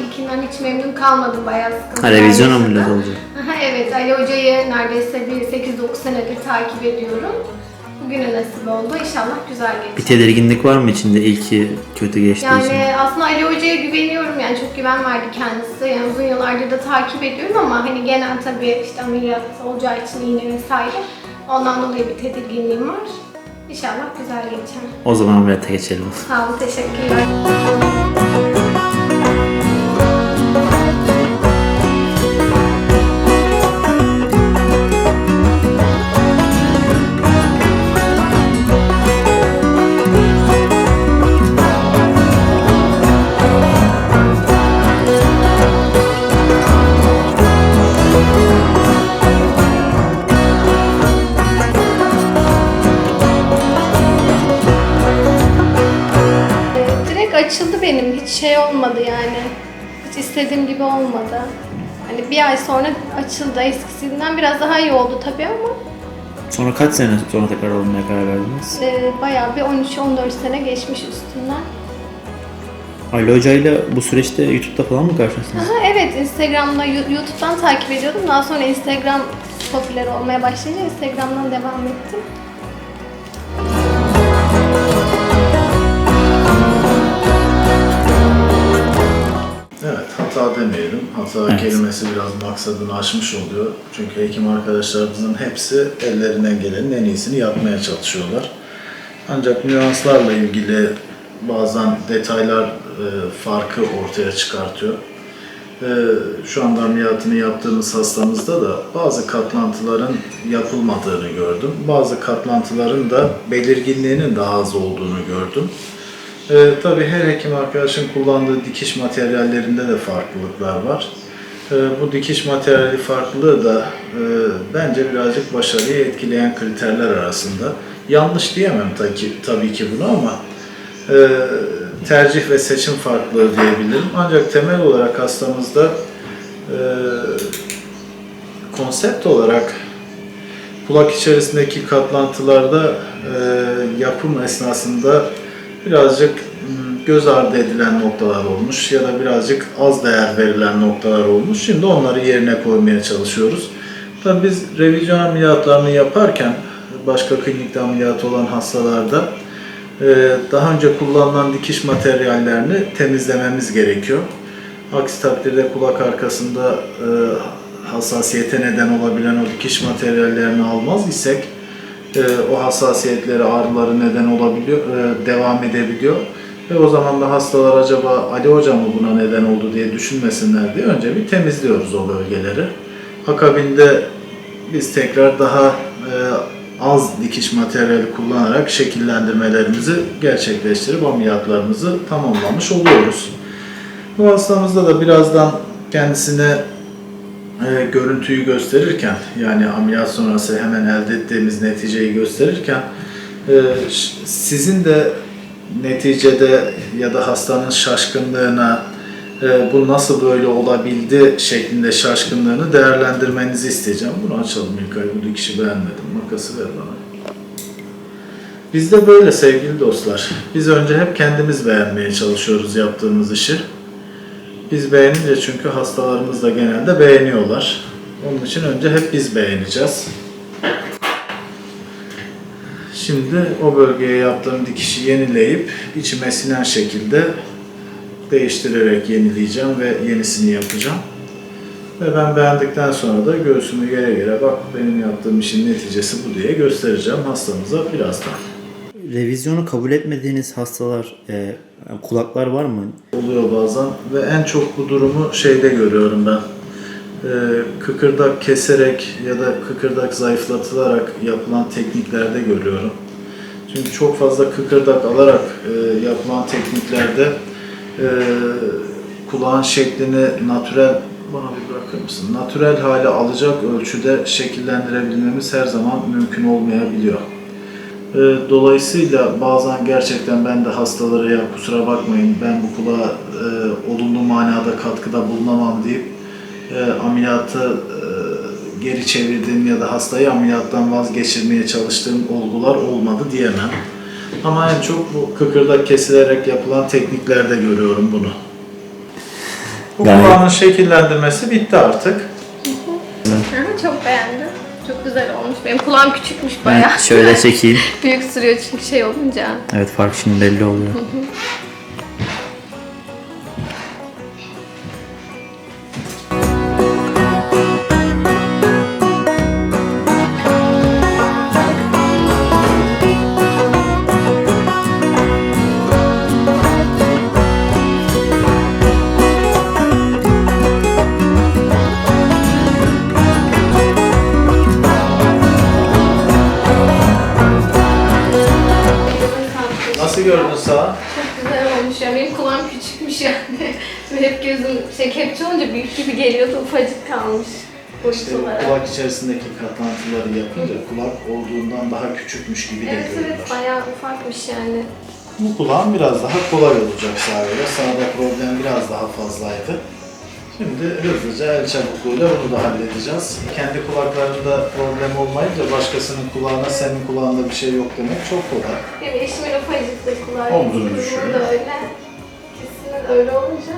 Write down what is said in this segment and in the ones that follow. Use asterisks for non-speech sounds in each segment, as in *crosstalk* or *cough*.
İlkinden hiç memnun kalmadım. Bayağı sıkıntı. Ha, revizyon ameliyatı olacak. Evet, Ali Hoca'yı neredeyse bir 8-9 senedir takip ediyorum. Bugüne nasip oldu. İnşallah güzel geçer. Bir tedirginlik var mı içinde ilki kötü geçtiği için? Yani aslında Ali Hoca'ya güveniyorum yani çok güven verdi kendisi. Yani uzun yıllardır da takip ediyorum ama hani genel tabii işte ameliyat olacağı için iğne vesaire. Ondan dolayı bir tedirginliğim var. İnşallah güzel geçer. O zaman ameliyata geçelim. Sağ olun, teşekkürler. Hiç şey olmadı yani. Hiç istediğim gibi olmadı. Hani bir ay sonra açıldı. Eskisinden biraz daha iyi oldu tabii ama Sonra kaç sene sonra tekrar olmaya karar verdiniz? e, bayağı bir 13-14 sene geçmiş üstünden. Ali Hoca ile bu süreçte YouTube'da falan mı karşılaştınız? Aha, evet Instagram'da, Yu- YouTube'dan takip ediyordum. Daha sonra Instagram popüler olmaya başlayınca Instagram'dan devam ettim. Hata demeyelim. Hata Evet. kelimesi biraz maksadını aşmış oluyor. Çünkü hekim arkadaşlarımızın hepsi ellerinden gelenin en iyisini yapmaya çalışıyorlar. Ancak nüanslarla ilgili bazen detaylar e, farkı ortaya çıkartıyor. E, şu anda ameliyatını yaptığımız hastamızda da bazı katlantıların yapılmadığını gördüm. Bazı katlantıların da belirginliğinin daha az olduğunu gördüm. Ee, tabii her hekim arkadaşın kullandığı dikiş materyallerinde de farklılıklar var. Ee, bu dikiş materyali farklılığı da e, bence birazcık başarıyı etkileyen kriterler arasında. Yanlış diyemem tabii tabii ki bunu ama e, tercih ve seçim farklılığı diyebilirim. Ancak temel olarak hastamızda e, konsept olarak kulak içerisindeki katlantılarda e, yapım esnasında birazcık göz ardı edilen noktalar olmuş ya da birazcık az değer verilen noktalar olmuş. Şimdi onları yerine koymaya çalışıyoruz. Tabii biz revizyon ameliyatlarını yaparken başka klinikte ameliyat olan hastalarda e, daha önce kullanılan dikiş materyallerini temizlememiz gerekiyor. Aksi takdirde kulak arkasında e, hassasiyete neden olabilen o dikiş materyallerini almaz isek e, o hassasiyetleri, ağrıları neden olabiliyor, e, devam edebiliyor. Ve o zaman da hastalar acaba Ali Hoca mı buna neden oldu diye düşünmesinler diye önce bir temizliyoruz o bölgeleri. Akabinde biz tekrar daha e, az dikiş materyali kullanarak şekillendirmelerimizi gerçekleştirip ameliyatlarımızı tamamlamış oluyoruz. Bu hastamızda da birazdan kendisine e, görüntüyü gösterirken yani ameliyat sonrası hemen elde ettiğimiz neticeyi gösterirken e, sizin de neticede ya da hastanın şaşkınlığına e, bu nasıl böyle olabildi şeklinde şaşkınlığını değerlendirmenizi isteyeceğim. Bunu açalım İlkay. Bu dikişi beğenmedim. Makası ver bana. Bizde böyle sevgili dostlar. Biz önce hep kendimiz beğenmeye çalışıyoruz yaptığımız işi. Biz beğenince çünkü hastalarımız da genelde beğeniyorlar. Onun için önce hep biz beğeneceğiz. Şimdi o bölgeye yaptığım dikişi yenileyip içime sinen şekilde değiştirerek yenileyeceğim ve yenisini yapacağım. Ve ben beğendikten sonra da göğsümü gere gere bak benim yaptığım işin neticesi bu diye göstereceğim hastamıza birazdan. Revizyonu kabul etmediğiniz hastalar, e, kulaklar var mı? oluyor bazen ve en çok bu durumu şeyde görüyorum ben. Ee, kıkırdak keserek ya da kıkırdak zayıflatılarak yapılan tekniklerde görüyorum. Çünkü çok fazla kıkırdak alarak e, yapılan tekniklerde e, kulağın şeklini natürel bana bir bırakır mısın? Natürel hale alacak ölçüde şekillendirebilmemiz her zaman mümkün olmayabiliyor. E, Dolayısıyla bazen gerçekten ben de hastalara ya kusura bakmayın ben bu kulağa e, olumlu manada katkıda bulunamam deyip e, ameliyatı e, geri çevirdiğim ya da hastayı ameliyattan vazgeçirmeye çalıştığım olgular olmadı diyemem. Ama en çok bu kıkırdak kesilerek yapılan tekniklerde görüyorum bunu. Bu kulağının şekillendirmesi bitti artık. Aha, çok beğendim. Çok güzel olmuş. Benim kulağım küçükmüş bayağı. Ben şöyle çekeyim. *laughs* Büyük sürüyor çünkü şey olunca. Evet fark şimdi belli oluyor. Sağ? Çok güzel olmuş ya. Benim kulağım küçükmüş yani. *laughs* Hep gözüm şey kepçe olunca büyük gibi geliyordu. Ufacık kalmış. İşte kulak içerisindeki katlantıları yapınca kulak olduğundan daha küçükmüş gibi de Evet görünür. evet bayağı ufakmış yani. Bu kulağın biraz daha kolay olacak sağıyla. Sağda problem biraz daha fazlaydı. Şimdi hızlıca el çabukluğuyla bunu da halledeceğiz. Kendi kulaklarında problem olmayınca başkasının kulağına senin kulağında bir şey yok demek çok kolay. Benim eşimin ufacık da kulağı. Omzunu Kızımın düşürüyor. da öyle. İkisinin öyle olunca.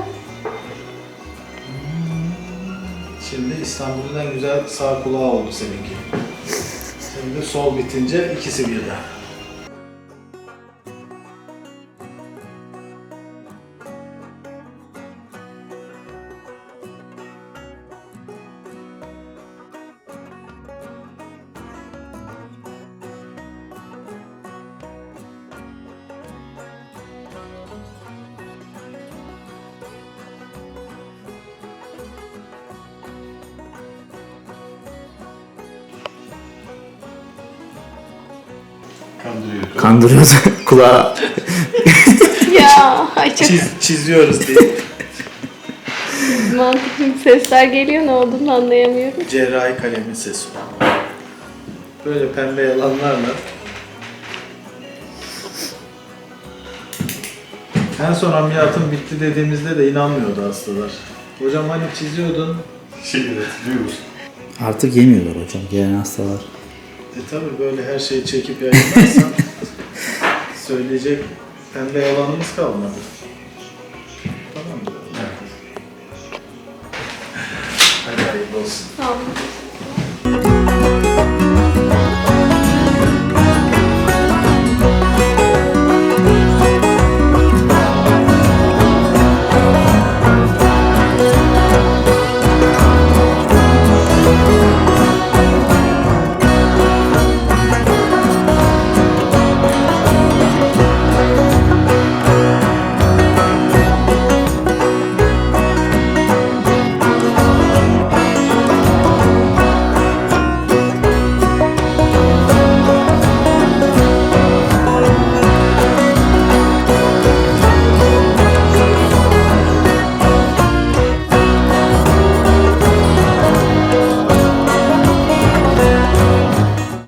Şimdi İstanbul'un en güzel sağ kulağı oldu seninki. Şimdi sol bitince ikisi birden. Kandırıyor. Kandırıyordu *laughs* kulağı. *laughs* ya ay çok Çiz, çiziyoruz diye. mantıklı sesler geliyor ne olduğunu anlayamıyorum. Cerrahi kalemin sesi. Böyle pembe yalanlarla. En son ameliyatım bitti dediğimizde de inanmıyordu hastalar. Hocam hani çiziyordun. Üretiliyor musun? Artık yemiyorlar hocam gelen hastalar. E tabi böyle her şeyi çekip yayınlarsan *laughs* söyleyecek pembe yalanımız kalmadı. Tamam. Hadi hayırlı olsun. Olun.